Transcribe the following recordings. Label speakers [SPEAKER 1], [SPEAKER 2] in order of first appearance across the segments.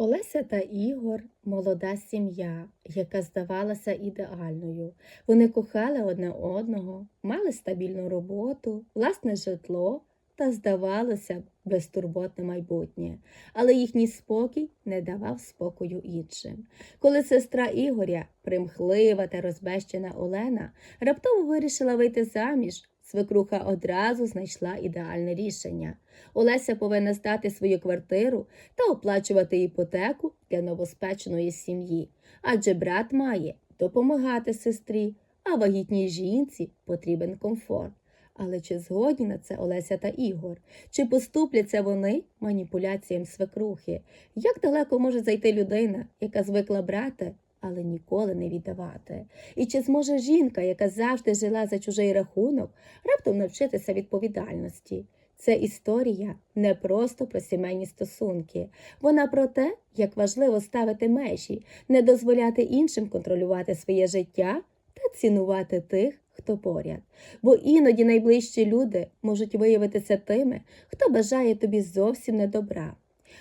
[SPEAKER 1] Олеся та Ігор молода сім'я, яка здавалася ідеальною. Вони кохали одне одного, мали стабільну роботу, власне житло та, здавалося безтурботне майбутнє. Але їхній спокій не давав спокою іншим. Коли сестра Ігоря, примхлива та розбещена Олена, раптово вирішила вийти заміж, свекруха одразу знайшла ідеальне рішення. Олеся повинна здати свою квартиру та оплачувати іпотеку для новоспеченої сім'ї, адже брат має допомагати сестрі, а вагітній жінці потрібен комфорт. Але чи згодні на це Олеся та Ігор? Чи поступляться вони маніпуляціям свекрухи? Як далеко може зайти людина, яка звикла брати, але ніколи не віддавати? І чи зможе жінка, яка завжди жила за чужий рахунок, раптом навчитися відповідальності? Це історія не просто про сімейні стосунки. Вона про те, як важливо ставити межі, не дозволяти іншим контролювати своє життя та цінувати тих, хто поряд. Бо іноді найближчі люди можуть виявитися тими, хто бажає тобі зовсім не добра.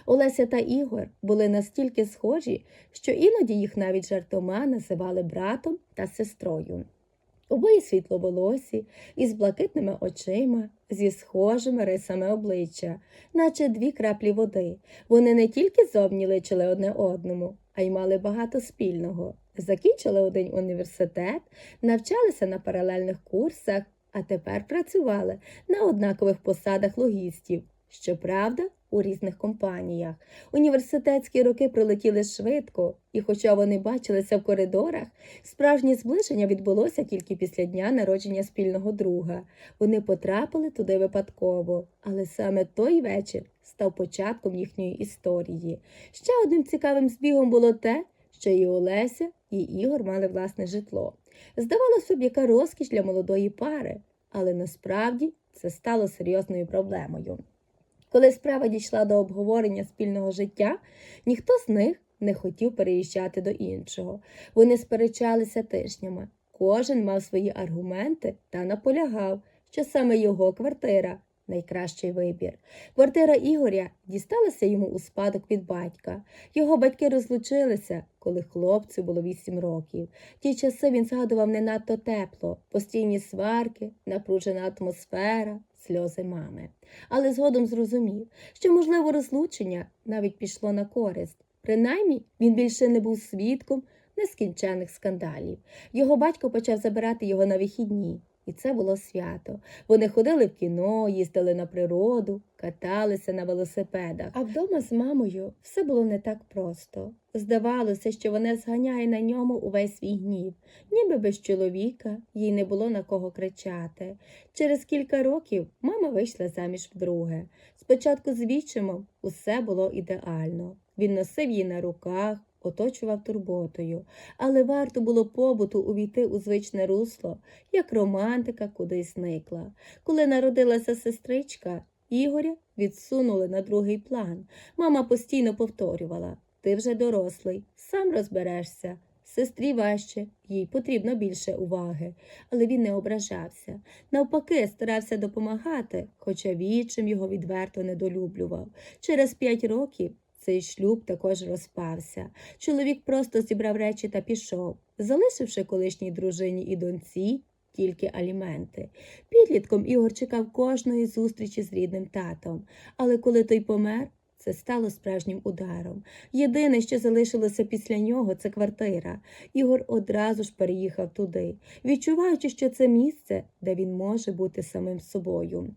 [SPEAKER 1] Олеся та Ігор були настільки схожі, що іноді їх навіть жартома називали братом та сестрою. Обоє світловолосі, із блакитними очима, зі схожими рисами обличчя, наче дві краплі води. Вони не тільки зовні личили одне одному, а й мали багато спільного. Закінчили один університет, навчалися на паралельних курсах, а тепер працювали на однакових посадах логістів. Щоправда, у різних компаніях. Університетські роки пролетіли швидко, і, хоча вони бачилися в коридорах, справжнє зближення відбулося тільки після дня народження спільного друга. Вони потрапили туди випадково, але саме той вечір став початком їхньої історії. Ще одним цікавим збігом було те, що і Олеся, і Ігор мали власне житло. Здавалося б, яка розкіш для молодої пари, але насправді це стало серйозною проблемою. Коли справа дійшла до обговорення спільного життя, ніхто з них не хотів переїжджати до іншого. Вони сперечалися тижнями. Кожен мав свої аргументи та наполягав, що саме його квартира найкращий вибір. Квартира Ігоря дісталася йому у спадок від батька. Його батьки розлучилися, коли хлопцю було вісім років. Ті часи він згадував не надто тепло, постійні сварки, напружена атмосфера, сльози мами. Але згодом зрозумів, що, можливо, розлучення навіть пішло на користь. Принаймні, він більше не був свідком нескінченних скандалів. Його батько почав забирати його на вихідні. І це було свято. Вони ходили в кіно, їздили на природу, каталися на велосипедах. А вдома з мамою все було не так просто. Здавалося, що вона зганяє на ньому увесь свій гнів, ніби без чоловіка їй не було на кого кричати. Через кілька років мама вийшла заміж вдруге. Спочатку з вічимом усе було ідеально. Він носив її на руках, оточував турботою, але варто було побуту увійти у звичне русло, як романтика кудись зникла. Коли народилася сестричка, Ігоря відсунули на другий план. Мама постійно повторювала ти вже дорослий, сам розберешся. Сестрі важче, їй потрібно більше уваги, але він не ображався. Навпаки, старався допомагати, хоча вічим його відверто недолюблював. Через п'ять років цей шлюб також розпався. Чоловік просто зібрав речі та пішов, залишивши колишній дружині і доньці тільки аліменти. Підлітком Ігор чекав кожної зустрічі з рідним татом, але коли той помер, це стало справжнім ударом. Єдине, що залишилося після нього, це квартира. Ігор одразу ж переїхав туди, відчуваючи, що це місце, де він може бути самим собою.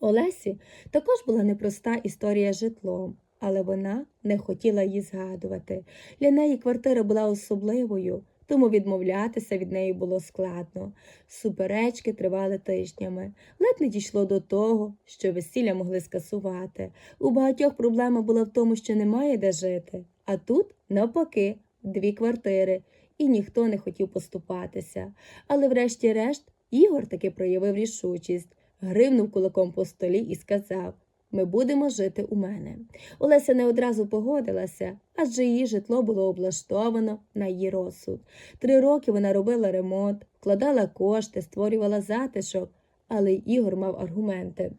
[SPEAKER 1] Олесі також була непроста історія з житлом, але вона не хотіла її згадувати. Для неї квартира була особливою, тому відмовлятися від неї було складно. Суперечки тривали тижнями. Ледь не дійшло до того, що весілля могли скасувати. У багатьох проблема була в тому, що немає де жити, а тут, навпаки, дві квартири, і ніхто не хотів поступатися. Але, врешті-решт, Ігор таки проявив рішучість, гривнув кулаком по столі і сказав ми будемо жити у мене. Олеся не одразу погодилася, адже її житло було облаштовано на її розсуд. Три роки вона робила ремонт, вкладала кошти, створювала затишок, але Ігор мав аргументи.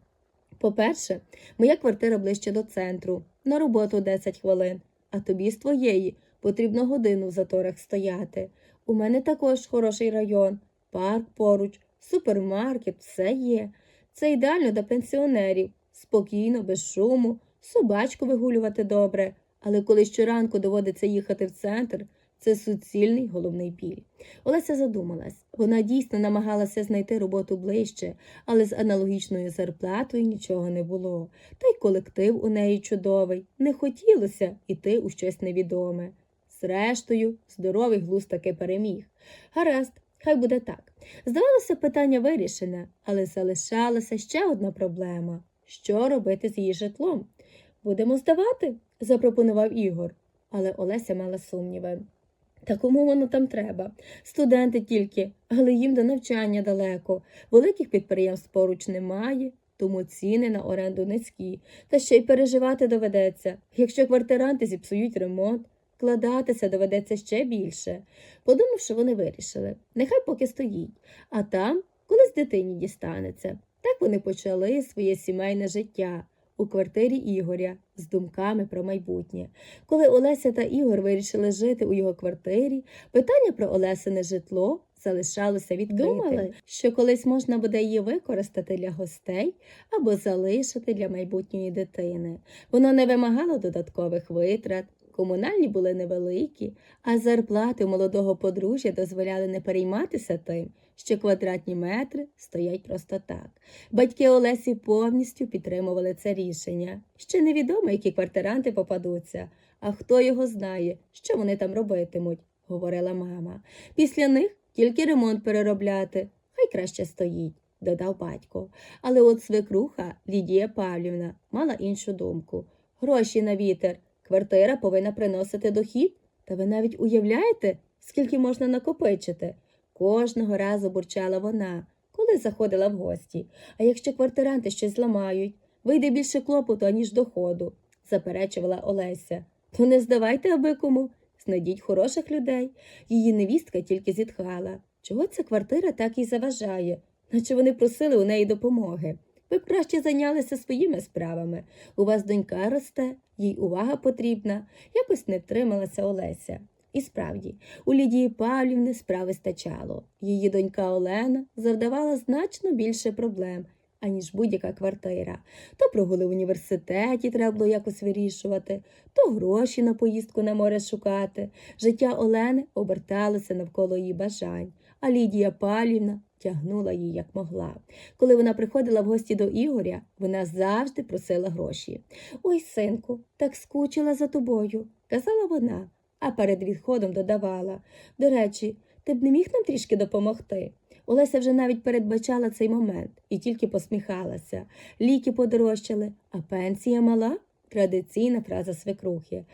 [SPEAKER 1] По-перше, моя квартира ближче до центру, на роботу 10 хвилин. а тобі з твоєї потрібно годину в заторах стояти. У мене також хороший район, парк поруч, супермаркет, все є. Це ідеально для пенсіонерів, спокійно, без шуму, собачку вигулювати добре, але коли щоранку доводиться їхати в центр, це суцільний головний біль. Олеся задумалась. Вона дійсно намагалася знайти роботу ближче, але з аналогічною зарплатою нічого не було. Та й колектив у неї чудовий. Не хотілося йти у щось невідоме. Зрештою, здоровий глузд таки переміг. Гаразд, хай буде так. Здавалося, питання вирішене, але залишалася ще одна проблема що робити з її житлом? Будемо здавати, запропонував Ігор, але Олеся мала сумніви. Та кому воно там треба? Студенти тільки, але їм до навчання далеко. Великих підприємств поруч немає, тому ціни на оренду низькі. Та ще й переживати доведеться. Якщо квартиранти зіпсують ремонт, вкладатися доведеться ще більше. Подумавши, вони вирішили, нехай поки стоїть, а там колись дитині дістанеться. Так вони почали своє сімейне життя у квартирі Ігоря з думками про майбутнє. Коли Олеся та Ігор вирішили жити у його квартирі, питання про Олесине житло залишалося відкритим. Думали, що колись можна буде її використати для гостей або залишити для майбутньої дитини. Воно не вимагало додаткових витрат. Комунальні були невеликі, а зарплати молодого подружжя дозволяли не перейматися тим, що квадратні метри стоять просто так. Батьки Олесі повністю підтримували це рішення. Ще невідомо, які квартиранти попадуться, а хто його знає, що вони там робитимуть, говорила мама. Після них тільки ремонт переробляти, хай краще стоїть. Додав батько. Але от свекруха Лідія Павлівна мала іншу думку. Гроші на вітер. Квартира повинна приносити дохід. Та ви навіть уявляєте, скільки можна накопичити? Кожного разу бурчала вона, коли заходила в гості. А якщо квартиранти щось зламають, вийде більше клопоту, аніж доходу, заперечувала Олеся. То не здавайте аби кому, знайдіть хороших людей. Її невістка тільки зітхала. Чого ця квартира так і заважає, наче вони просили у неї допомоги. Ви б краще зайнялися своїми справами. У вас донька росте, їй увага потрібна. Якось не втрималася Олеся. І справді, у Лідії Павлівни справи стачало. Її донька Олена завдавала значно більше проблем, аніж будь-яка квартира. То прогули в університеті треба було якось вирішувати, то гроші на поїздку на море шукати. Життя Олени оберталося навколо її бажань, а Лідія Павлівна тягнула її як могла. Коли вона приходила в гості до Ігоря, вона завжди просила гроші. Ой, синку, так скучила за тобою, казала вона, а перед відходом додавала. До речі, ти б не міг нам трішки допомогти. Олеся вже навіть передбачала цей момент і тільки посміхалася. Ліки подорожчали, а пенсія мала традиційна фраза свекрухи.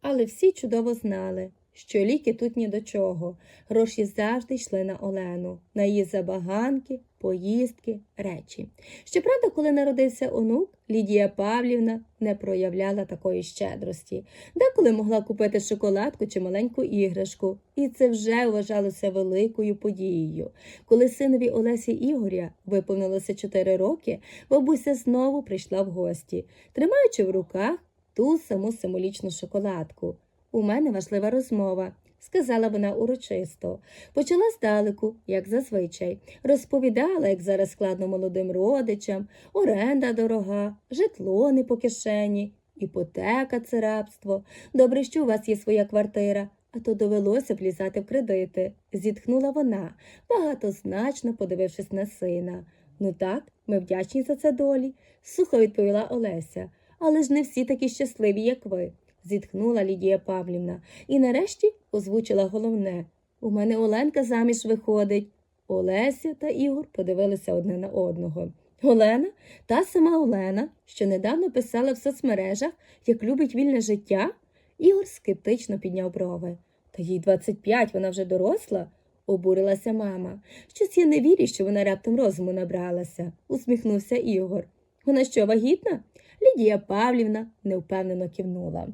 [SPEAKER 1] Але всі чудово знали, що ліки тут ні до чого. Гроші завжди йшли на Олену, на її забаганки, поїздки, речі. Щоправда, коли народився онук, Лідія Павлівна не проявляла такої щедрості. Деколи могла купити шоколадку чи маленьку іграшку, і це вже вважалося великою подією. Коли синові Олесі Ігоря виповнилося 4 роки, бабуся знову прийшла в гості, тримаючи в руках ту саму символічну шоколадку. У мене важлива розмова, сказала вона урочисто. Почала здалеку, як зазвичай, розповідала, як зараз складно молодим родичам, оренда дорога, житло не по кишені, іпотека це рабство. Добре, що у вас є своя квартира, а то довелося б лізати в кредити, зітхнула вона, багатозначно подивившись на сина. Ну так, ми вдячні за це долі, сухо відповіла Олеся. Але ж не всі такі щасливі, як ви зітхнула Лідія Павлівна і нарешті озвучила головне У мене Оленка заміж виходить. Олеся та Ігор подивилися одне на одного. Олена, та сама Олена, що недавно писала в соцмережах, як любить вільне життя. Ігор скептично підняв брови. Та їй 25, вона вже доросла, обурилася мама. Щось я не вірю, що вона раптом розуму набралася, усміхнувся Ігор. Вона що, вагітна? Лідія Павлівна невпевнено кивнула.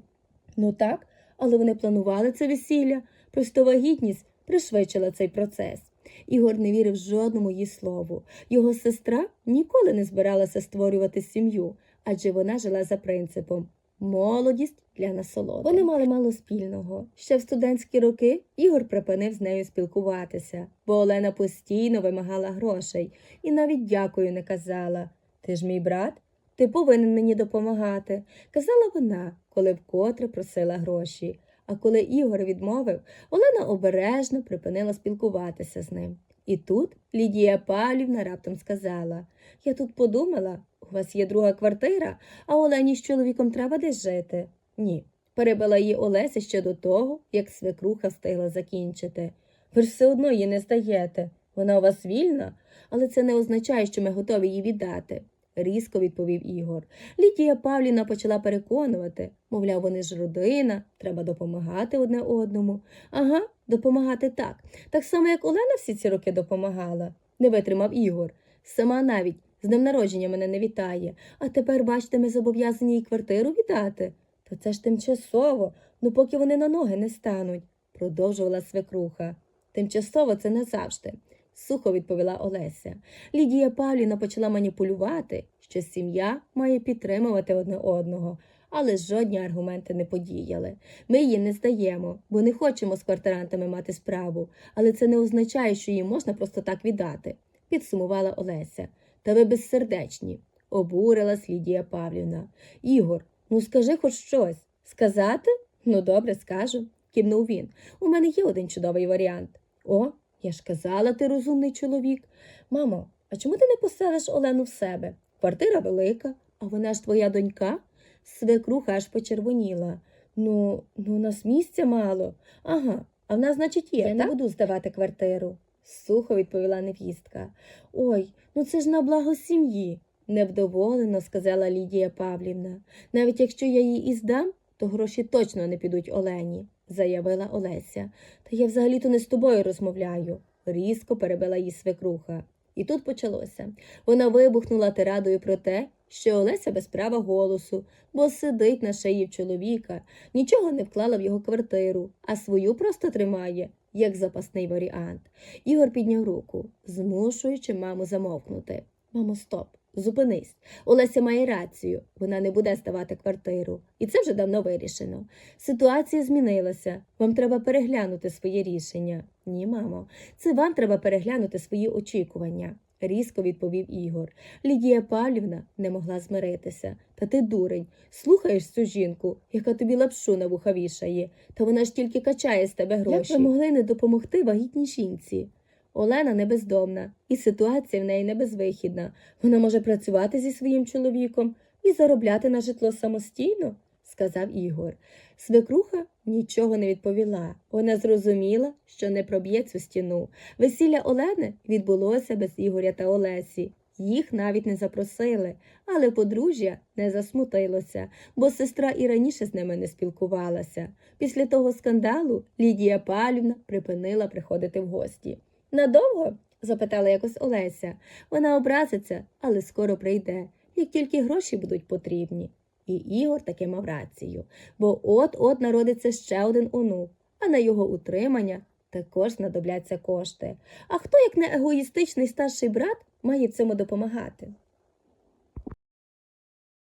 [SPEAKER 1] Ну так, але вони планували це весілля, просто вагітність пришвидшила цей процес. Ігор не вірив жодному її слову. Його сестра ніколи не збиралася створювати сім'ю, адже вона жила за принципом молодість для насолоди. Вони мали мало спільного. Ще в студентські роки Ігор припинив з нею спілкуватися, бо Олена постійно вимагала грошей і навіть дякую не казала. Ти ж мій брат, ти повинен мені допомагати, казала вона, коли вкотре просила гроші. А коли Ігор відмовив, Олена обережно припинила спілкуватися з ним. І тут Лідія Павлівна раптом сказала Я тут подумала, у вас є друга квартира, а Олені з чоловіком треба десь жити. Ні. Перебила її Олеся ще до того, як свекруха встигла закінчити. Ви ж все одно її не здаєте. Вона у вас вільна, але це не означає, що ми готові її віддати, різко відповів Ігор. Лідія Павліна почала переконувати, мовляв, вони ж родина, треба допомагати одне одному. Ага, допомагати так. Так само, як Олена всі ці роки допомагала, не витримав Ігор. Сама навіть з днем народження мене не вітає, а тепер, бачите, ми зобов'язані їй квартиру віддати. Та це ж тимчасово, ну поки вони на ноги не стануть, продовжувала свекруха. Тимчасово це назавжди, сухо відповіла Олеся. Лідія Павліна почала маніпулювати, що сім'я має підтримувати одне одного, але жодні аргументи не подіяли. Ми її не здаємо, бо не хочемо з квартирантами мати справу, але це не означає, що її можна просто так віддати, підсумувала Олеся. Та ви безсердечні, обурилась Лідія Павлівна. Ігор, ну скажи хоч щось. Сказати? Ну, добре, скажу, кивнув він. У мене є один чудовий варіант. О, я ж казала, ти розумний чоловік. Мамо, а чому ти не поселиш Олену в себе? Квартира велика, а вона ж твоя донька? Свекруха аж почервоніла. Ну, ну, у нас місця мало. Ага, а в нас, значить, є. Я не буду здавати квартиру, сухо відповіла невістка. Ой, ну це ж на благо сім'ї, невдоволено сказала Лідія Павлівна. Навіть якщо я її і здам, то гроші точно не підуть Олені, заявила Олеся. Та я взагалі-то не з тобою розмовляю, різко перебила її свекруха. І тут почалося. Вона вибухнула тирадою про те, що Олеся без права голосу, бо сидить на шиї в чоловіка, нічого не вклала в його квартиру, а свою просто тримає, як запасний варіант. Ігор підняв руку, змушуючи маму замовкнути. Мамо, стоп, зупинись. Олеся має рацію, вона не буде здавати квартиру. І це вже давно вирішено. Ситуація змінилася. Вам треба переглянути своє рішення. Ні, мамо, це вам треба переглянути свої очікування, різко відповів Ігор. Лідія Павлівна не могла змиритися. Та ти дурень, слухаєш цю жінку, яка тобі лапшу на вуха вішає, та вона ж тільки качає з тебе гроші. Як ви могли не допомогти вагітній жінці? Олена не бездомна, і ситуація в неї не безвихідна. Вона може працювати зі своїм чоловіком і заробляти на житло самостійно, сказав Ігор. Свекруха нічого не відповіла. Вона зрозуміла, що не проб'є цю стіну. Весілля Олени відбулося без Ігоря та Олесі. Їх навіть не запросили, але подружжя не засмутилося, бо сестра і раніше з ними не спілкувалася. Після того скандалу Лідія Палівна припинила приходити в гості. Надовго? запитала якось Олеся. Вона образиться, але скоро прийде, як тільки гроші будуть потрібні. І Ігор таки мав рацію, бо от-от народиться ще один онук, а на його утримання також знадобляться кошти. А хто, як не егоїстичний старший брат, має цьому допомагати?